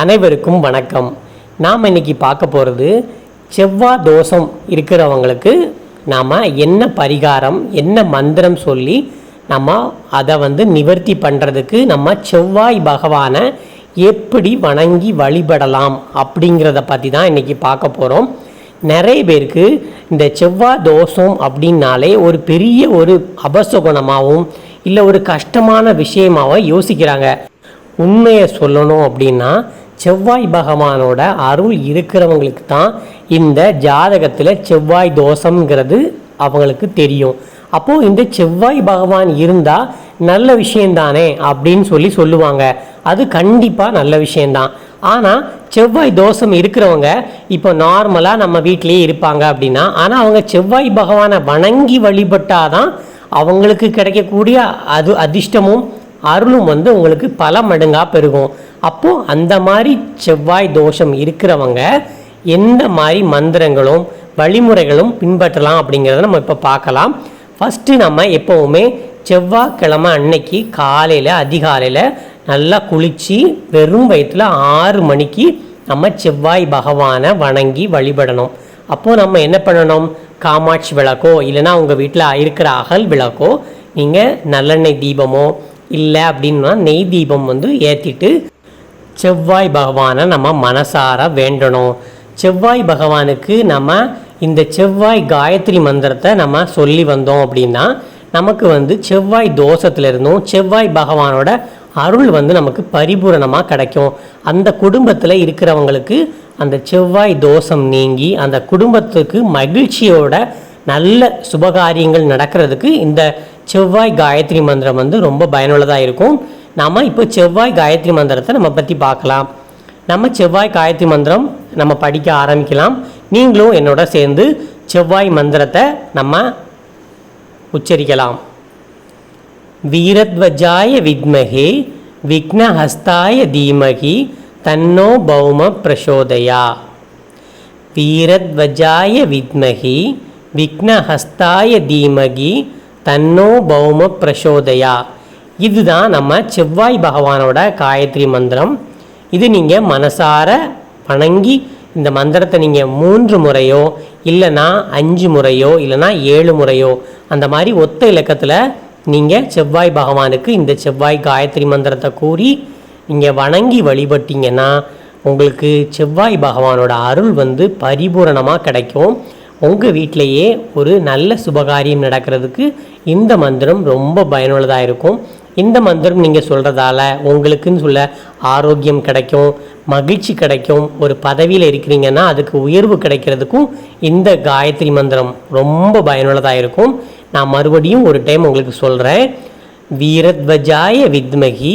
அனைவருக்கும் வணக்கம். நாம் இன்றைக்கி பார்க்க போகிறது செவ்வாய் தோஷம் இருக்கிறவங்களுக்கு நாம் என்ன பரிகாரம் என்ன மந்திரம் சொல்லி நம்ம அதை வந்து நிவர்த்தி பண்ணுறதுக்கு நம்ம செவ்வாய் பகவானை எப்படி வணங்கி வழிபடலாம் அப்படிங்கிறத பற்றி தான் இன்றைக்கி பார்க்க போகிறோம் நிறைய பேருக்கு இந்த செவ்வாய் தோஷம் அப்படின்னாலே ஒரு பெரிய ஒரு அபசகுணமாகவும் இல்லை ஒரு கஷ்டமான விஷயமாகவும் யோசிக்கிறாங்க. உண்மையை சொல்லணும் அப்படின்னா செவ்வாய் பகவானோட அருள் இருக்கிறவங்களுக்கு தான் இந்த ஜாதகத்தில் செவ்வாய் தோஷங்கிறது அவங்களுக்கு தெரியும். அப்போது இந்த செவ்வாய் பகவான் இருந்தால் நல்ல விஷயந்தானே அப்படின்னு சொல்லி சொல்லுவாங்க. அது கண்டிப்பாக நல்ல விஷயந்தான். ஆனால் செவ்வாய் தோஷம் இருக்கிறவங்க இப்போ நார்மலாக நம்ம வீட்டிலேயே இருப்பாங்க அப்படின்னா ஆனால் அவங்க செவ்வாய் பகவானை வணங்கி வழிபட்டாதான் அவங்களுக்கு கிடைக்கக்கூடிய அது அதிர்ஷ்டமும் அருளும் வந்து உங்களுக்கு பல மடங்காக பெருகும். அப்போது அந்த மாதிரி செவ்வாய் தோஷம் இருக்கிறவங்க எந்த மாதிரி மந்திரங்களும் வழிமுறைகளும் பின்பற்றலாம் அப்படிங்கிறத நம்ம இப்போ பார்க்கலாம். ஃபஸ்ட்டு நம்ம எப்போவுமே செவ்வாய்க்கிழமை அன்னைக்கு காலையில் அதிகாலையில் நல்லா குளித்து வெறும் வயிற்றில் ஆறு மணிக்கு நம்ம செவ்வாய் பகவானை வணங்கி வழிபடணும். அப்போது நம்ம என்ன பண்ணணும்? காமாட்சி விளக்கோ இல்லைன்னா உங்கள் வீட்டில் இருக்கிற அகல் விளக்கோ நீங்கள் நல்லெண்ணெய் தீபமோ இல்லை அப்படின்னா நெய் தீபம் வந்து ஏற்றிட்டு செவ்வாய் பகவானை நம்ம மனசார வேண்டணும். செவ்வாய் பகவானுக்கு நம்ம இந்த செவ்வாய் காயத்ரி மந்திரத்தை நம்ம சொல்லி வந்தோம் அப்படின்னா நமக்கு வந்து செவ்வாய் தோஷத்துலேருந்தும் செவ்வாய் பகவானோட அருள் வந்து நமக்கு பரிபூரணமாக கிடைக்கும். அந்த குடும்பத்தில் இருக்கிறவங்களுக்கு அந்த செவ்வாய் தோஷம் நீங்கி அந்த குடும்பத்துக்கு மகிழ்ச்சியோட நல்ல சுபகாரியங்கள் நடக்கிறதுக்கு இந்த செவ்வாய் காயத்ரி மந்திரம் வந்து ரொம்ப பயனுள்ளதாக இருக்கும். நாம் இப்போ செவ்வாய் காயத்ரி மந்திரத்தை நம்ம பற்றி பார்க்கலாம். நம்ம செவ்வாய் காயத்ரி மந்திரம் நம்ம படிக்க ஆரம்பிக்கலாம். நீங்களும் என்னோட சேர்ந்து செவ்வாய் மந்திரத்தை நம்ம உச்சரிக்கலாம். வீரத்வஜாய வித்மகே விக்னஹஸ்தாய தீமகி தன்னோ பௌம பிரசோதயா. வீரத்வஜாய வித்மகி விக்னஹஸ்தாய தீமகி தன்னோ பௌம பிரசோதயா. இதுதான் நம்ம செவ்வாய் பகவானோட காயத்ரி மந்திரம். இது நீங்கள் மனசார வணங்கி இந்த மந்திரத்தை நீங்கள் மூன்று முறையோ இல்லைனா அஞ்சு முறையோ இல்லைனா ஏழு முறையோ அந்த மாதிரி ஒத்த இலக்கத்தில் நீங்கள் செவ்வாய் பகவானுக்கு இந்த செவ்வாய் காயத்ரி மந்திரத்தை கூறி நீங்கள் வணங்கி வழிபட்டீங்கன்னா உங்களுக்கு செவ்வாய் பகவானோட அருள் வந்து பரிபூரணமாக கிடைக்கும். உங்கள் வீட்டிலையே ஒரு நல்ல சுபகாரியம் நடக்கிறதுக்கு இந்த மந்திரம் ரொம்ப பயனுள்ளதாக இருக்கும். இந்த மந்திரம் நீங்கள் சொல்கிறதால உங்களுக்குன்னு சொல்ல ஆரோக்கியம் கிடைக்கும் மகிழ்ச்சி கிடைக்கும் ஒரு பதவியில் இருக்கிறீங்கன்னா அதுக்கு உயர்வு கிடைக்கிறதுக்கும் இந்த காயத்ரி மந்திரம் ரொம்ப பயனுள்ளதாக இருக்கும். நான் மறுபடியும் ஒரு டைம் உங்களுக்கு சொல்கிறேன் வீரத்வஜாய வித்மகி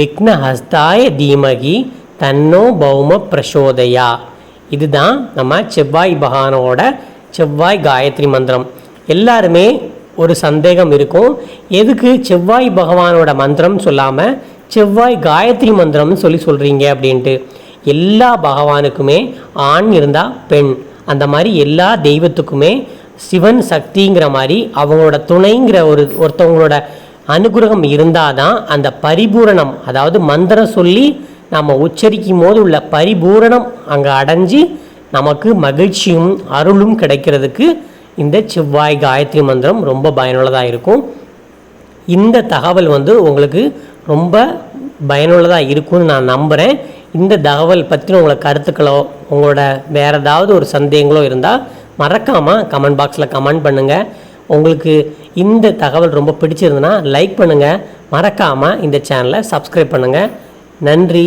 விக்னஹஸ்தாய தீமகி தன்னோ பௌம பிரசோதயா. இதுதான் நம்ம செவ்வாய் பகவானோட செவ்வாய் காயத்ரி மந்திரம். எல்லாருமே ஒரு சந்தேகம் இருக்கும். எதுக்கு செவ்வாய் பகவானோட மந்திரம் சொல்லாமல் செவ்வாய் காயத்ரி மந்திரம்னு சொல்லி சொல்கிறீங்க அப்படின்ட்டு. எல்லா பகவானுக்குமே ஆண் இருந்தால் பெண். அந்த மாதிரி எல்லா தெய்வத்துக்குமே சிவன் சக்திங்கிற மாதிரி அவங்களோட துணைங்கிற ஒரு ஒருத்தவங்களோட அனுகிரகம் இருந்தால் தான் அந்த பரிபூரணம் அதாவது மந்திரம் சொல்லி நம்ம உச்சரிக்கும் போது உள்ள பரிபூரணம் அங்கே அடைஞ்சு நமக்கு மகிழ்ச்சியும் அருளும் கிடைக்கிறதுக்கு இந்த செவ்வாய் காயத்ரி மந்திரம் ரொம்ப பயனுள்ளதாக இருக்கும். இந்த தகவல் வந்து உங்களுக்கு ரொம்ப பயனுள்ளதாக இருக்கும்னு நான் நம்புகிறேன் இந்த தகவல் பற்றின உங்களை கருத்துக்களோ உங்களோட வேறு ஏதாவது ஒரு சந்தேகங்களோ இருந்தால் மறக்காமல் கமெண்ட் பாக்ஸில் கமெண்ட் பண்ணுங்கள் உங்களுக்கு இந்த தகவல் ரொம்ப பிடிச்சிருந்துன்னா லைக் பண்ணுங்கள் மறக்காமல் இந்த சேனலை சப்ஸ்கிரைப் பண்ணுங்கள் நன்றி.